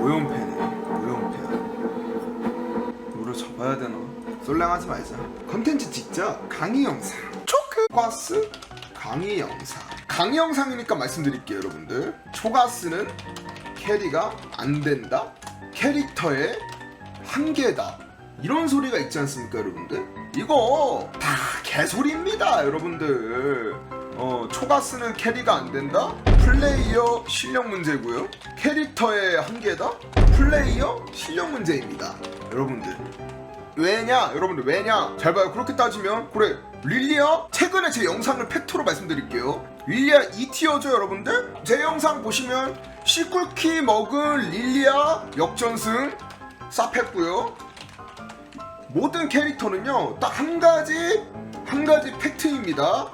오연패네 오연패 노래 잡아야 되나? 솔랭하지 말자. 컨텐츠 찍자 강의 영상. 초크. 과스? 강의 영상. 강의 영상이니까 말씀드릴게요 여러분들. 초가스는 캐리가 안 된다. 캐릭터의 한계다. 이런 소리가 있지 않습니까 여러분들? 이거 다 개소리입니다 여러분들. 어 초가스는 캐리가 안 된다? 플레이어 실력 문제고요. 캐릭터의 한계다? 플레이어 실력 문제입니다 여러분들. 왜냐? 여러분들 왜냐? 잘 봐요. 그렇게 따지면 그래 릴리아 최근에 제 영상을 팩토로 말씀드릴게요. 릴리아 2티어죠 여러분들? 제 영상 보시면 시쿨키 먹은 릴리아 역전승 쌉했고요. 모든 캐릭터는요 딱 한 가지 한 가지 팩트입니다.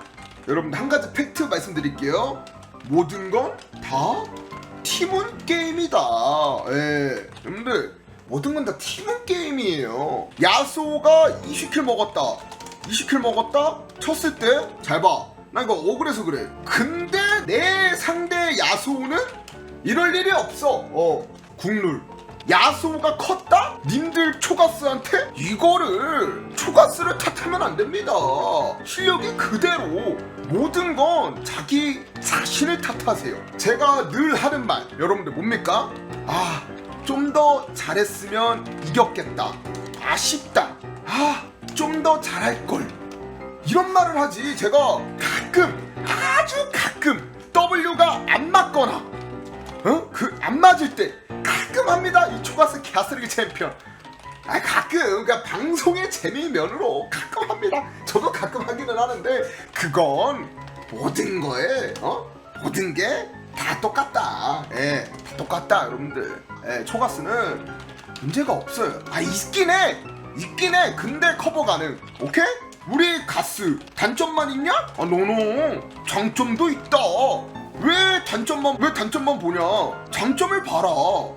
여러분들 한 가지 팩트 말씀드릴게요. 모든 건 다 팀원 게임이다. 예. 여러분들 모든 건 다 팀원 게임이에요. 야소가 20킬 먹었다. 20킬 먹었다? 쳤을 때 잘 봐 나 이거 억울해서 그래. 근데 내 상대 야소는 이럴 일이 없어. 어 국룰 야소가 컸다? 님들 초가스한테 이거를 초가스를 탓하면 안 됩니다. 실력이 그대로 모든 건 자기 자신을 탓하세요. 제가 늘 하는 말 여러분들 뭡니까? 아, 좀 더 잘했으면 이겼겠다. 아쉽다. 아, 좀 더 잘할 걸. 이런 말을 하지. 제가 가끔 아주 가끔 W가 안 맞거나 어? 그 안 맞을 때 가끔 합니다. 이 초가스 개쓰레기 챔피언. 아 가끔 그러니까 방송의 재미면으로 가끔 합니다. 저도 가끔 하기는 하는데 그건 모든 거에 어 모든 게 다 똑같다. 예, 다 똑같다, 여러분들. 예, 초가스는 문제가 없어요. 아 있긴 해, 있긴 해. 근데 커버 가능. 오케이? 우리 가스 단점만 있냐? 아 노노 장점도 있다. 왜 단점만 왜 단점만 보냐? 장점을 봐라.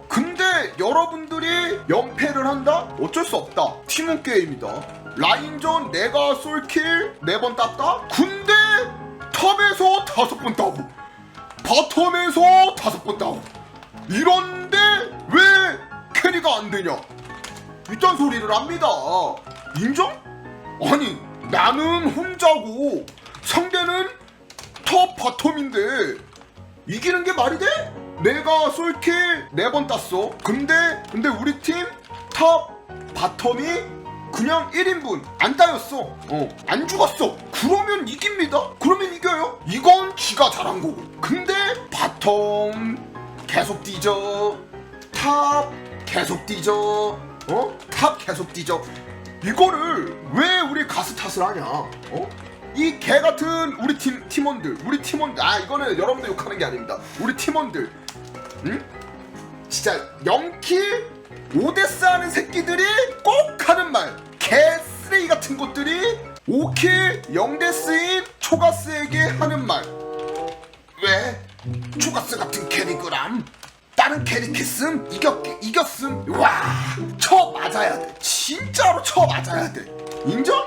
근 데 여러분들이 연패를 한다? 어쩔 수 없다. 팀원 게임이다. 라인전 내가 솔킬 네번 땄다. 근데 탑에서 다섯 번 따고 바텀에서 다섯 번 따고 이런데 왜 캐리가 안 되냐? 이딴 소리를 합니다. 인정? 아니 나는 혼자고 상대는 톱 바텀인데 이기는 게 말이 돼? 내가 솔킬 네번 땄어. 근데 근데 우리 팀탑 바텀이 그냥 1인분 안 따였어. 어, 안 죽었어. 그러면 이깁니다. 그러면 이겨요. 이건 지가 잘한 거고. 근데 바텀 계속 뒤져. 탑 계속 뒤져. 어? 탑 계속 뒤져. 이거를 왜 우리 가스 탓을 하냐? 어? 이 개 같은 우리 팀 팀원들, 우리 팀원들, 아 이거는 여러분들 욕하는 게 아닙니다. 우리 팀원들, 응? 진짜 0킬 5데스 하는 새끼들이 꼭 하는 말, 개 쓰레기 같은 것들이 5킬 0데스인 초가스에게 하는 말. 왜? 초가스 같은 캐릭그람 다른 캐릭했음 이겼 이겼음 와쳐 맞아야 돼 진짜로 쳐 맞아야 돼 인정?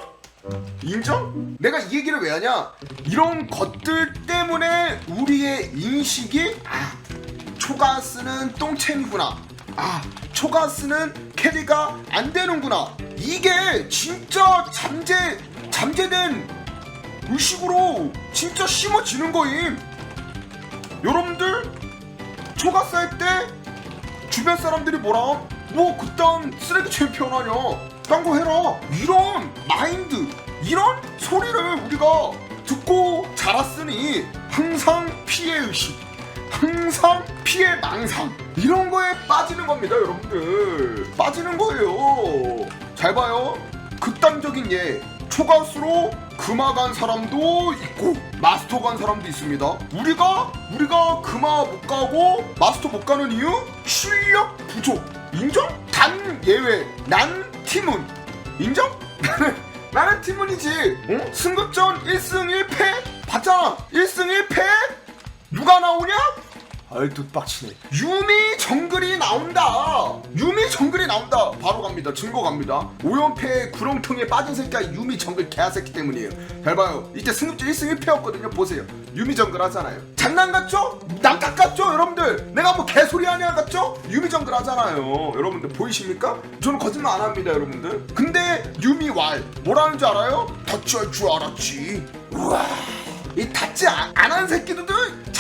인정? 내가 이 얘기를 왜 하냐? 이런 것들 때문에 우리의 인식이 아 초가스는 똥챔이구나. 아 초가스는 캐리가 안 되는구나. 이게 진짜 잠재 잠재된 의식으로 진짜 심어지는 거임. 여러분들 초가스 할 때 주변 사람들이 뭐라? 뭐 그딴 쓰레기 챔피언 하냐 딴 거 해라. 이런 이런 소리를 우리가 듣고 자랐으니 항상 피해 의식 항상 피해 망상 이런 거에 빠지는 겁니다 여러분들 빠지는 거예요 잘 봐요 극단적인 예 초가수로 금화 간 사람도 있고 마스터 간 사람도 있습니다. 우리가 우리가 금화 못 가고 마스터 못 가는 이유 실력 부족 인정? 단 예외 난 팀은 인정? 나는 팀은이지. 어? 승급전 1승 1패 봤잖아. 1승 1패 누가 나오냐? 아이 또 빡치네. 유미 정글이 나온다! 유미 정글이 나온다! 바로 갑니다. 증거 갑니다. 오연패 구렁텅이에 빠진 새끼가 유미 정글 개새끼 때문이에요. 잘 봐요. 이때 승급제 1승 1패였거든요. 보세요. 유미 정글 하잖아요. 장난 같죠? 낭딱 같죠 여러분들? 내가 뭐 개소리 하냐 같죠? 유미 정글 하잖아요. 여러분들 보이십니까? 저는 거짓말 안 합니다 여러분들. 근데 유미 왈 뭐라는 줄 알아요? 덧치할 줄 알았지. 우와. 이 닿지 안한 새끼들도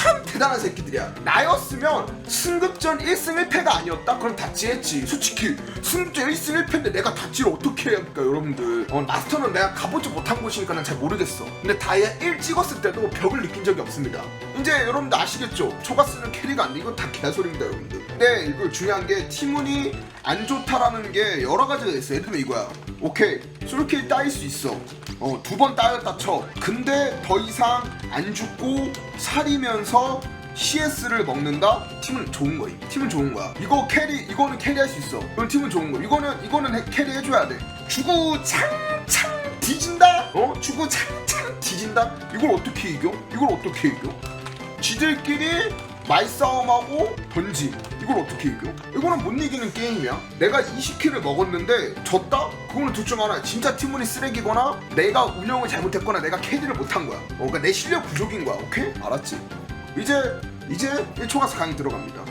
참 대단한 새끼들이야. 나였으면 승급전 1승 1패가 아니었다? 그럼 닿지했지. 솔직히 승급전 1승 1패인데 내가 닿지를 어떻게 해야 합니까, 여러분들? 어, 마스터는 내가 가보지 못한 곳이니까 난 잘 모르겠어. 근데 다이아 1 찍었을 때도 벽을 느낀 적이 없습니다. 이제 여러분들 아시겠죠? 초가스는 캐리가 안 돼. 이건 다 개소리입니다, 여러분들. 근데 이거 중요한 게 티문이 안 좋다라는 게 여러 가지가 있어. 예를 들면 이거야. 오케이. 솔킬 따일 수 있어. 어, 두 번 따였다 쳐. 근데 더 이상 안 죽고 살이면서 CS를 먹는다? 팀은 좋은 거임. 팀은 좋은 거야. 이거 캐리, 이거는 캐리할 수 있어. 이건 팀은 좋은 거. 이거는, 이거는 해- 캐리해줘야 돼. 주고 창창 뒤진다? 어? 주고 창창 뒤진다? 이걸 어떻게 이겨? 이걸 어떻게 이겨? 지들끼리 말싸움하고 던지 이걸 어떻게 이겨? 이거는 못 이기는 게임이야 내가 20킬을 먹었는데 졌다? 그거는 둘 중 하나야 진짜 팀원이 쓰레기거나 내가 운영을 잘못했거나 내가 캐디를 못한 거야 어, 그러니까 내 실력 부족인 거야 오케이? 알았지? 이제 이제 1초가스 강의 들어갑니다